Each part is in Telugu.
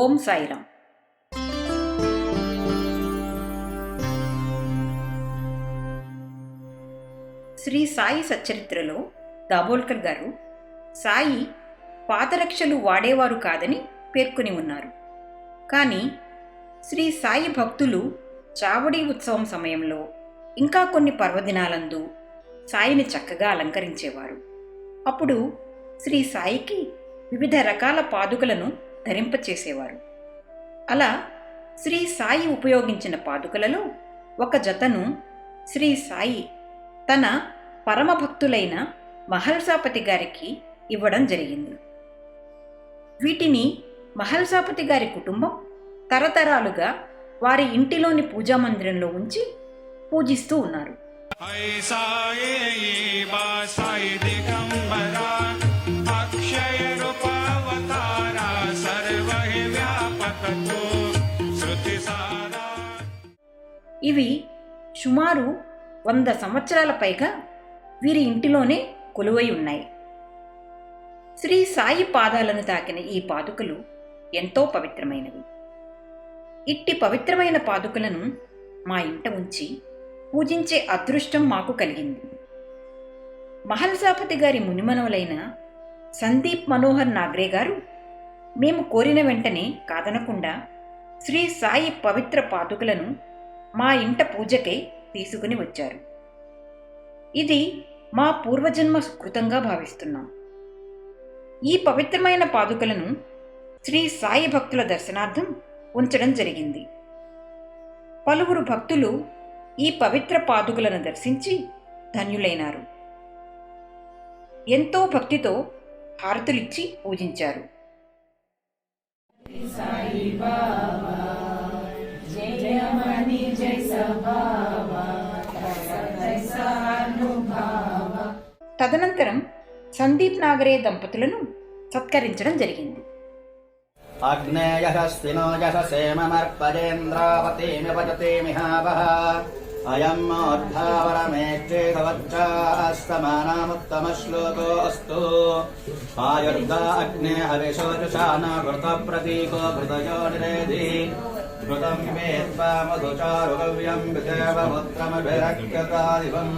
ఓం సాయిరామ్ శ్రీ సాయి సచ్చరిత్రలో దాబోల్కర్ గారు సాయి పాదరక్షలు వాడేవారు కాదని పేర్కొని ఉన్నారు. కానీ శ్రీ సాయి భక్తులు చావడి ఉత్సవం సమయంలో ఇంకా కొన్ని పర్వదినాలందు సాయిని చక్కగా అలంకరించేవారు. అప్పుడు శ్రీ సాయికి వివిధ రకాల పాదుకలను ధరింపచేసేవారు అలా శ్రీ సాయి ఉపయోగించిన పాదుకలలో ఒక జతను శ్రీ సాయి తన పరమభక్తులైన మహల్సాపతి గారికి ఇవ్వడం జరిగింది. వీటిని మహల్సాపతి గారి కుటుంబం తరతరాలుగా వారి ఇంటిలోని పూజా మందిరంలో ఉంచి పూజిస్తూ ఉన్నారు. సాయి ఇవి సుమారు వంద సంవత్సరాల పైగా వీరి ఇంటిలోనే కొలువై ఉన్నాయి. శ్రీ సాయి పాదాలను తాకిన ఈ పాదుకలు ఎంతో పవిత్రమైనవి. ఇట్టి పవిత్రమైన పాదుకలను మా ఇంట ఉంచి పూజించే అదృష్టం మాకు కలిగింది. మహల్సాపతి గారి మునిమనవులైన సందీప్ మనోహర్ నాగ్రే గారు మేము కోరిన వెంటనే కాదనకుండా శ్రీ సాయి పవిత్ర పాదుకలను మా ఇంట పూజకై తీసుకుని వచ్చారు. ఇది మా పూర్వజన్మ సుకృతంగా భావిస్తున్నాం. ఈ పవిత్రమైన పాదుకలను శ్రీ సాయి భక్తుల దర్శనార్థం ఉంచడం జరిగింది. పలువురు భక్తులు ఈ పవిత్ర పాదుకలను దర్శించి ధన్యులైనారు. ఎంతో భక్తితో హారతులిచ్చి పూజించారు. తదనంతరం సందీప్ నాగరే దంపతులను సత్కరించడం జరిగింది. ఆగ్నేయ భజతే సేమర్పజేంద్రావతీమివజతేమిహావః अयम् मोद्धावरमेक्षेकवच्चास्तमानामुत्तमश्लोकोऽस्तु आयुर्दा अग्ने हविषोजुषाना घृतप्रतीको घृतयो निरेधि घृतम् वेत्वा मधुचारुगव्यम् विदेवमुत्रमभिरक्यतादिवम्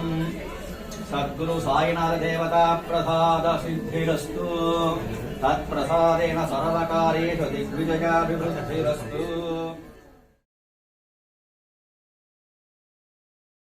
सद्गुरु साईनाथ देवता प्रसाद सिद्धिरस्तु तत्प्रसादेन सर्वकारेषु दिग्विजयाभिवृद्धिरस्तु